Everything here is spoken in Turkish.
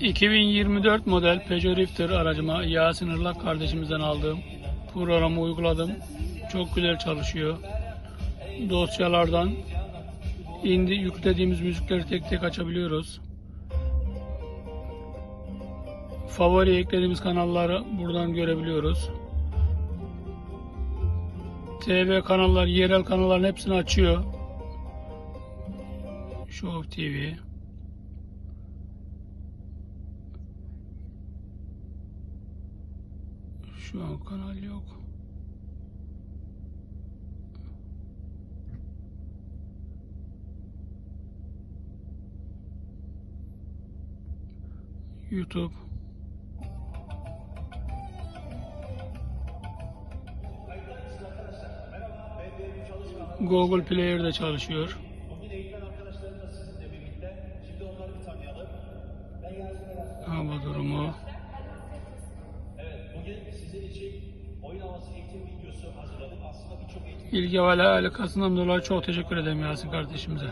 2024 model Peugeot Rifter aracıma Yasin Irlak kardeşimizden aldığım programı uyguladım. Çok güzel çalışıyor. Dosyalardan indi yüklediğimiz müzikleri tek tek açabiliyoruz. Favori eklediğimiz kanalları buradan görebiliyoruz. TV kanallar, yerel kanalların hepsini açıyor. Show TV. Şu an kanal yok. YouTube. Google Player'de çalışıyor. Bugün eğitmen Bugün sizin için oyun havası eğitim videosu hazırladık. Aslında birçok eğitim İlgi ve alakasından dolayı çok teşekkür ederim Yasin kardeşimize.